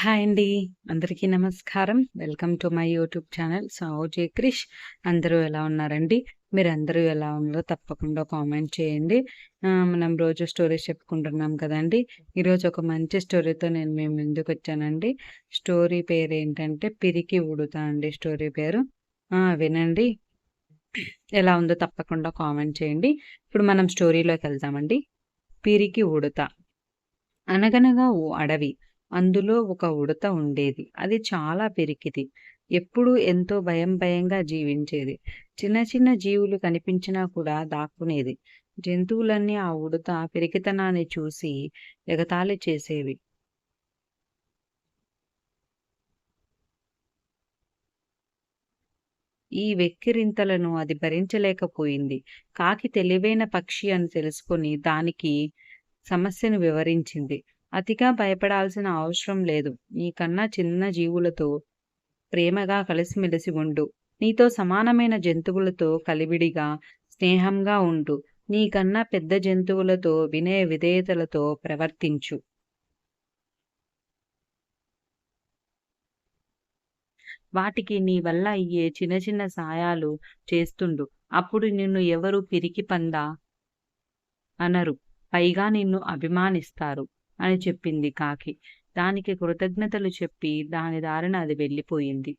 Hi అండి. అందరికీ నమస్కారం. Welcome to my YouTube channel Savuji Krish. అందరూ ఎలా ఉన్నారండి? మీరు అందరూ ఎలా ఉన్నారో తప్పకుండా కామెంట్ చేయండి. మనం రోజు స్టోరీస్ చెప్పుకుంటున్నాం కదండి ఈరోజు ఒక మంచి స్టోరీతో నేను మేము ఎందుకు ముందుకొచ్చానండి. స్టోరీ పేరు ఏంటంటే 'పిరికి ఉడుత' అండి స్టోరీ పేరు. వినండి. ఎలా ఉందో తప్పకుండా కామెంట్ చేయండి. ఇప్పుడు మనం స్టోరీలోకి వెళ్దామండి 'పిరికి ఊడుతా అనగనగా ఓ అడవి. అందులో ఒక ఉడత ఉండేది. అది చాలా పెరికిది ఎప్పుడూ ఎంతో భయం భయంగా జీవించేది. చిన్న చిన్న జీవులు కనిపించినా కూడా దాక్కునేది. జంతువులన్నీ ఆ ఉడత పెరికితనాన్ని చూసి ఎగతాళి చేసేవి. ఈ వెక్కిరింతలను అది భరించలేకపోయింది. కాకి తెలివైన పక్షి అని తెలుసుకొని దానికి సమస్యను వివరించింది. అతిగా భయపడాల్సిన అవసరం లేదు. నీకన్నా చిన్న జీవులతో ప్రేమగా కలిసిమెలిసి ఉండు. నీతో సమానమైన జంతువులతో కలివిడిగా, స్నేహంగా ఉండు. నీకన్నా పెద్ద జంతువులతో వినయ విధేయతలతో ప్రవర్తించు. వాటికి నీ వల్ల అయ్యే చిన్న చిన్న సాయాలు చేస్తుండు. అప్పుడు నిన్ను ఎవరు పిరికి పందా అనరు. పైగా నిన్ను అభిమానిస్తారు అని చెప్పింది కాకి. దానికి కృతజ్ఞతలు చెప్పి దాని దారిన అది వెళ్ళిపోయింది.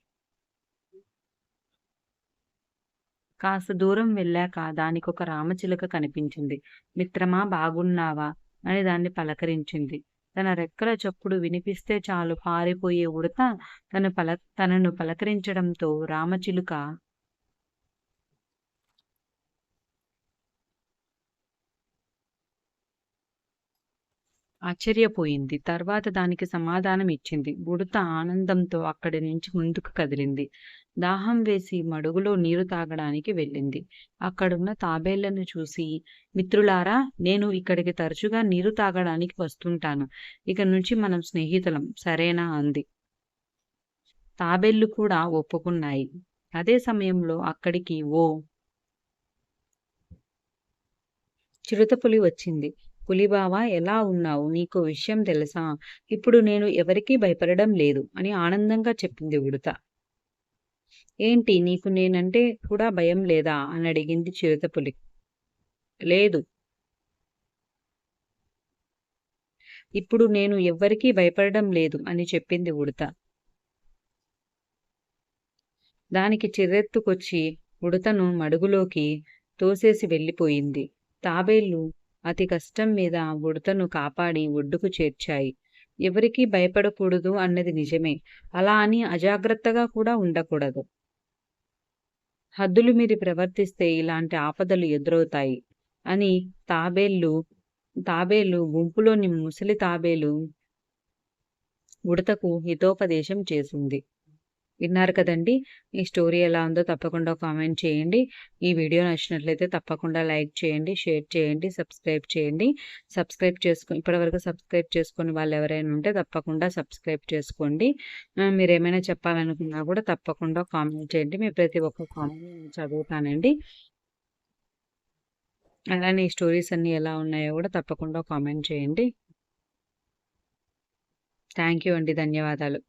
కాస్త దూరం వెళ్ళాక దానికొక రామచిలుక కనిపించింది. మిత్రమా బాగున్నావా? అని దాన్ని పలకరించింది. తన రెక్కల చప్పుడు వినిపిస్తే చాలు పారిపోయే ఉడత తను పల తనను పలకరించడంతో రామచిలుక ఆశ్చర్యపోయింది. తర్వాత దానికి సమాధానం ఇచ్చింది. బుడత ఆనందంతో అక్కడి నుంచి ముందుకు కదిలింది. దాహం వేసి మడుగులో నీరు తాగడానికి వెళ్ళింది. అక్కడున్న తాబేళ్ళను చూసి మిత్రులారా నేను ఇక్కడికి తరచుగా నీరు తాగడానికి వస్తుంటాను. ఇక నుంచి మనం స్నేహితులం సరేనా అంది. తాబేళ్ళు కూడా ఒప్పుకున్నాయి. అదే సమయంలో అక్కడికి ఓ చిరుతపులి వచ్చింది. పులిబావా ఎలా ఉన్నావు? నీకో విషయం తెలుసా? ఇప్పుడు నేను ఎవరికీ భయపడడం లేదు అని ఆనందంగా చెప్పింది ఉడత ఏంటి నీకు నేనంటే కూడా భయం లేదా? అని అడిగింది చిరుతపులి. లేదు. ఇప్పుడు నేను ఎవ్వరికీ భయపడడం లేదు అని చెప్పింది ఉడత దానికి చిరెత్తుకొచ్చి ఉడతను మడుగులోకి తోసేసి వెళ్ళిపోయింది. తాబేళ్ళు అతి కష్టం మీద ఉడతను కాపాడి ఒడ్డుకు చేర్చాయి. ఎవరికీ భయపడకూడదు అన్నది నిజమే. అలా అని అజాగ్రత్తగా కూడా ఉండకూడదు. హద్దులు మీరి ప్రవర్తిస్తే ఇలాంటి ఆపదలు ఎదురవుతాయి అని తాబేళ్ళు తాబేలు గుంపులోని ముసలి తాబేలు ఉడతకు హితోపదేశం చేసింది. విన్నారు కదండి ఈ స్టోరీ ఎలా ఉందో తప్పకుండా కామెంట్ చేయండి. ఈ వీడియో నచ్చినట్లయితే తప్పకుండా లైక్ చేయండి, షేర్ చేయండి, సబ్స్క్రైబ్ చేయండి. సబ్స్క్రైబ్ చేసుకో ఇప్పటివరకు సబ్స్క్రైబ్ చేసుకుని వాళ్ళు ఎవరైనా ఉంటే తప్పకుండా సబ్స్క్రైబ్ చేసుకోండి. మీరు ఏమైనా చెప్పాలనుకున్నా కూడా తప్పకుండా కామెంట్ చేయండి. మీ ప్రతి ఒక్క కామెంట్ నేను చదువుతానండి. అలానే ఈ స్టోరీస్ అన్నీ ఎలా ఉన్నాయో కూడా తప్పకుండా కామెంట్ చేయండి. థ్యాంక్ యూ అండి. ధన్యవాదాలు.